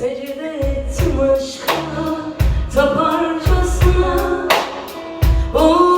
Secde ettim aşkına Taparcasına. Oh